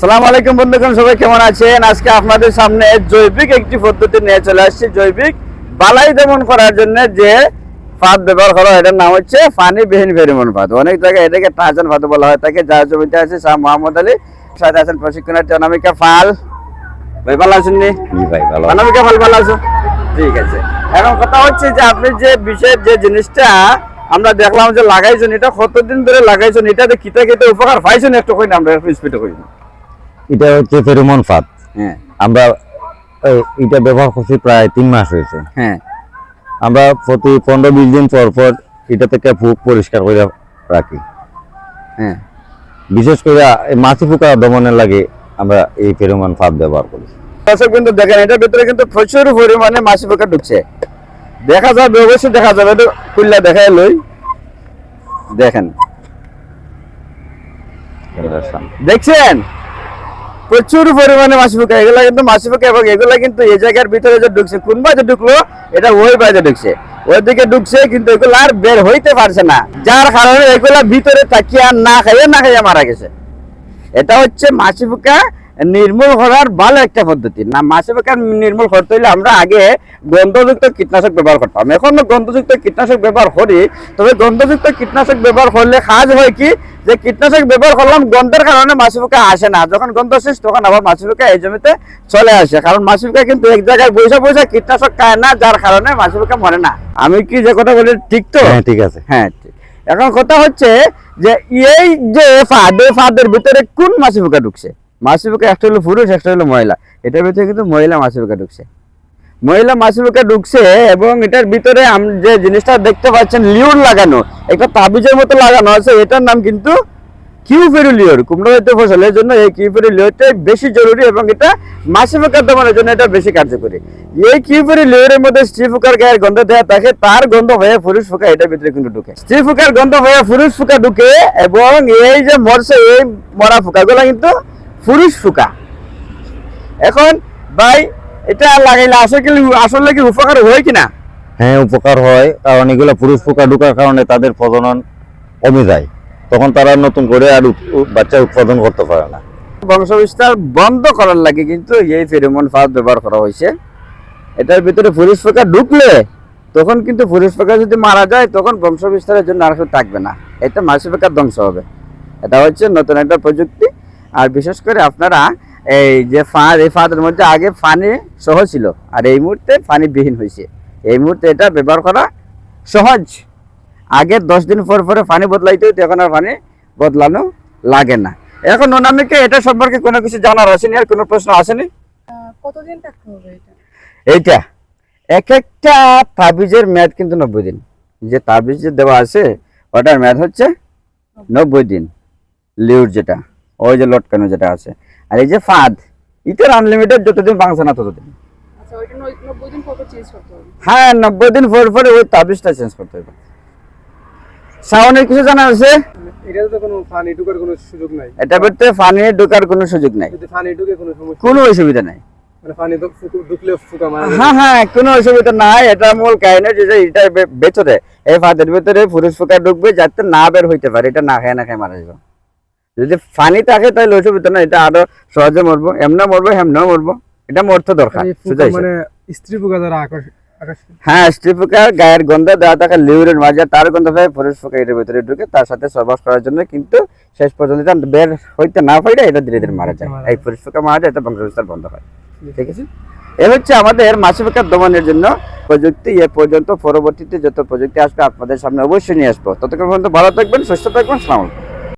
সালাম আলাইকুম বন্ধুগণ সবাই কেমন আছেন? আজকে আপনাদের সামনে জৈবিক একটি পদ্ধতি নিয়ে চলে আসছি জৈবিক বালাই দমন করার জন্য যে ফাঁদ ব্যবহার করা হয়, এটার নাম হচ্ছে পানি বিহীন ফেরিমন ফাঁদ অনেক জায়গায় এটাকে টাচন ফাঁদ বলা হয় থাকে যার জমিতে আছে শাহ মোহাম্মদ আলী সাথে আছেন প্রশিক্ষণার্থী অনামিকা ফাল ভাই ভালো আছেন নি? ভাই ভালো অনামিকা ফাল ভালো আছো? ঠিক আছে। এখন কথা হচ্ছে যে আপনি যে বিশেষ যে জিনিসটা আমরা দেখলাম যে লাগাইছেন এটা কতদিন ধরে লাগাইছেন এটাতে কিতা কিতা উপকার পাইছেন একটু কই না আমরা একটু স্পিডে কই না। এটা হচ্ছে ফেরোমন ফাঁদ। হ্যাঁ। আমরা এটা ব্যবহার করছি প্রায় তিন মাস হয়েছে। হ্যাঁ। আমরা প্রতি পনেরো বিশ দিন পর পর এটা থেকে ফুক পরিষ্কার করে রাখি। হ্যাঁ। বিশেষ করে মাছি পোকা দমনের লাগে আমরা এই ফেরোমন ফাঁদ ব্যবহার করি। দর্শক কিন্তু দেখেন এটার ভিতরে কিন্তু প্রচুর পরিমাণে মাছি পোকা ঢুকছে। দেখা যাবে অবশ্যই দেখা যাবে। খুললা দেখাই লই। দেখেন। দেখছেন? প্রচুর পরিমাণে মাছি পোকা এগুলো কিন্তু মাছি পোকা এবং এগুলো কিন্তু এই জায়গার ভিতরে যে ঢুকছে, কোন বাজে ঢুকলো, এটা ওই বাজে ঢুকছে। ওই দিকে ঢুকছে কিন্তু এগুলো আর বের হইতে পারছে না। যার কারণে এগুলা ভিতরে তাকিয়ে আর না খাইয়ে না খাইয়ে মারা গেছে। এটা হচ্ছে মাছি পোকা নির্মূল করার ভালো একটা পদ্ধতি। না মাছে পোকা নির্মূল করতে হলে আমরা আগে গন্ধযুক্ত কীটনাশক ব্যবহার করতাম। এখন গন্ধযুক্ত কীটনাশক ব্যবহার করি তবে গন্ধযুক্ত কীটনাশক ব্যবহার করলে কাজ হয় কি? যে কীটনাশক ব্যবহার করলাম গন্ধের কারণে মাছি পোকা আসে না। যখন গন্ধ শেষ তখন আবার মাছি পোকা এই জমিতে চলে আসে। কারণ মাছি পোকা কিন্তু এক জায়গায় বসে বসে কীটনাশক খায় না যার কারণে মাছি পোকা মরে না। আমি কি যে কথা বলি ঠিক তো? হ্যাঁ ঠিক আছে। হ্যাঁ ঠিক। এখন কথা হচ্ছে যে এই যে ফাঁদ ফাঁদের ভিতরে কোন মাছি পোকা ঢুকছে? মাছি পোকা একটা হলো পুরুষ, একটা হলো মহিলা। এটার ভিতরে কিন্তু মহিলা মাছি পোকা ঢুকছে। মহিলা মাছি পোকা ঢুকছে এবং এটার ভিতরে যে জিনিসটা দেখতে পাচ্ছেন লিওর লাগানো। একটা তাবিজের মতো লাগানো আছে, এটার নাম কিন্তু কিউফেরুলিওর কুমড়ো জাতীয় ফসলের জন্য এই কিউফেরুলিওরটাই বেশি জরুরি এবং এটা মাছি পোকা দমনের জন্য এটা বেশি কার্যকরী। এই কিউফেরুলিওরের মধ্যে স্ত্রী পোকার গায়ের গন্ধ দেওয়া থাকে, তার গন্ধ হয়ে পুরুষ পোকা এটার ভিতরে কিন্তু ঢুকে। স্ত্রী পোকার গন্ধ হয়ে পুরুষ পোকা ঢুকে এবং এই যে মরছে, এই মরা পোকাগুলো কিন্তু পুরুষ পোকা এখন ভাই এটা লাগাইলে আসলে কি আসলে কি উপকার হয় কিনা হ্যাঁ উপকার হয় কারণ এগুলো পুরুষ পোকা ঢোকার কারণে তাদের প্রজনন কমে যায়। তখন তারা নতুন করে আর বাচ্চা উৎপাদন করতে পারে না। বংশ বিস্তার বন্ধ করার লাগে কিন্তু এই ফেরোমন ফাঁদ ব্যবহার করা হয়েছে। এটার ভিতরে পুরুষ পোকা ঢুকলে তখন কিন্তু পুরুষ পোকা যদি মারা যায় তখন বংশ বিস্তারের জন্য আর কেউ থাকবে না। এটা মাসি পোকার ধ্বংস হবে। এটা হচ্ছে নতুন একটা প্রযুক্তি। আর বিশেষ করে আপনারা এই যে ফাঁদ এই ফাঁদের মধ্যে আগে পানি সহ ছিল আর এই মুহূর্তে পানি বিহীন হয়েছে। এই মুহূর্তে এটা ব্যবহার করা সহজ। আগে দশ দিন পর পরে পানি বদলাইতে হতো এখন আর পানি বদলানো লাগে না। এখন অনামিকে এটা সম্পর্কে কোনো কিছু জানার আসেনি আর কোনো প্রশ্ন আসেনি কতদিন থাকতে হবে এটা? এইটা এক একটা তাবিজের মেয়াদ কিন্তু নব্বই দিন। যে তাবিজ যে দেওয়া আছে ওটার মেয়াদ হচ্ছে নব্বই দিন লিউর যেটা। ওই যে লটকানো যেটা আছে। আর এই যে ফাঁদ ইটার আনলিমিটেড যতদিন ভাঙছে না ততদিন। আচ্ছা ওইটা নয়- নব্বই দিন পর চেঞ্জ করতে হবে। হ্যাঁ নব্বই দিন পর পরে ওই তাবিজটা চেঞ্জ করতে হবে। শাওনের কিছু জানা আছে? এটাতে তো কোনো পানি ঢুকার কোনো সুযোগ নাই। এটা ভিতরে পানি ঢোকার কোনো সুযোগ নাই। যদি পানি ঢুকে কোনো সমস্যা কোনো অসুবিধা নাই। মানে পানি তো ফুকু- ঢুকলে ফুকা মারা হ্যাঁ হ্যাঁ কোনো অসুবিধা নাই। এটা মূল কাহিনী যে এটা ভেতরে এই ফাঁদের ভিতরে পুরুষ পোকা ঢুকবে যাতে না বের হইতে পারে এটা না খায় না খায় মারা যাবে। যদি পানি থাকে তাহলে অসুবিধা না এটা আরও সহজে মরবো। এমনি মরবো এমনিও মরবো। এটা মরতে দরকার হিসাব। মানে স্ত্রী পোকা দ্বারা হ্যাঁ স্ত্রী পোকা গায়ের গন্ধ দেওয়া থাকে লিউরের মাঝে তার গন্ধ পায় পুরুষ পোকা এটার ভিতরে ঢুকে তার সাথে সহবাস করার জন্য কিন্তু শেষ পর্যন্ত এটা বের হইতে না পারে এটা ধীরে ধীরে মারা যায়। এই পুরুষ পোকা মারা যায় এটা বংশবিস্তার বন্ধ হয়। ঠিক আছে? এ হচ্ছে আমাদের মাছি পোকা দমনের জন্য প্রযুক্তি। এ পর্যন্ত পরবর্তীতে যত প্রযুক্তি আসবে আপনাদের সামনে অবশ্যই নিয়ে আসব। ততক্ষণ পর্যন্ত ভালো থাকবেন সুস্থ থাকবেন সালাম আলাইকুম।